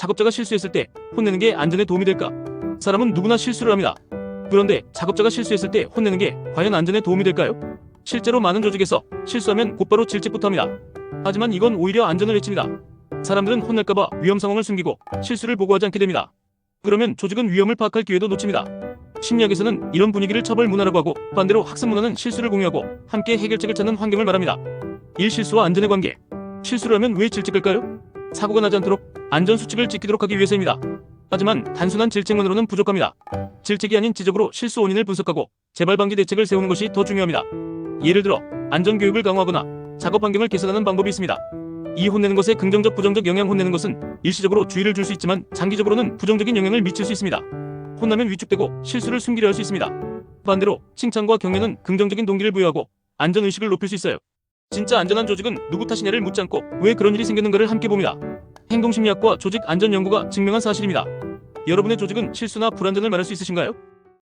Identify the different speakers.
Speaker 1: 작업자가 실수했을 때 혼내는 게 안전에 도움이 될까? 사람은 누구나 실수를 합니다. 그런데 작업자가 실수했을 때 혼내는 게 과연 안전에 도움이 될까요? 실제로 많은 조직에서 실수하면 곧바로 질책부터 합니다. 하지만 이건 오히려 안전을 해칩니다. 사람들은 혼날까봐 위험 상황을 숨기고 실수를 보고하지 않게 됩니다. 그러면 조직은 위험을 파악할 기회도 놓칩니다. 심리학에서는 이런 분위기를 처벌 문화라고 하고 반대로 학습 문화는 실수를 공유하고 함께 해결책을 찾는 환경을 말합니다. 일 실수와 안전의 관계. 실수를 하면 왜 질책할까요? 사고가 나지 않도록 안전 수칙을 지키도록 하기 위해서입니다. 하지만 단순한 질책만으로는 부족합니다. 질책이 아닌 지적으로 실수 원인을 분석하고 재발 방지 대책을 세우는 것이 더 중요합니다. 예를 들어 안전 교육을 강화하거나 작업 환경을 개선하는 방법이 있습니다. 이 혼내는 것에 긍정적 부정적 영향 혼내는 것은 일시적으로 주의를 줄 수 있지만 장기적으로는 부정적인 영향을 미칠 수 있습니다. 혼나면 위축되고 실수를 숨기려 할 수 있습니다. 반대로 칭찬과 격려는 긍정적인 동기를 부여하고 안전 의식을 높일 수 있어요. 진짜 안전한 조직은 누구 탓이냐를 묻지 않고 왜 그런 일이 생겼는가를 함께 봅니다. 행동심리학과 조직 안전 연구가 증명한 사실입니다. 여러분의 조직은 실수나 불안전을 말할 수 있으신가요?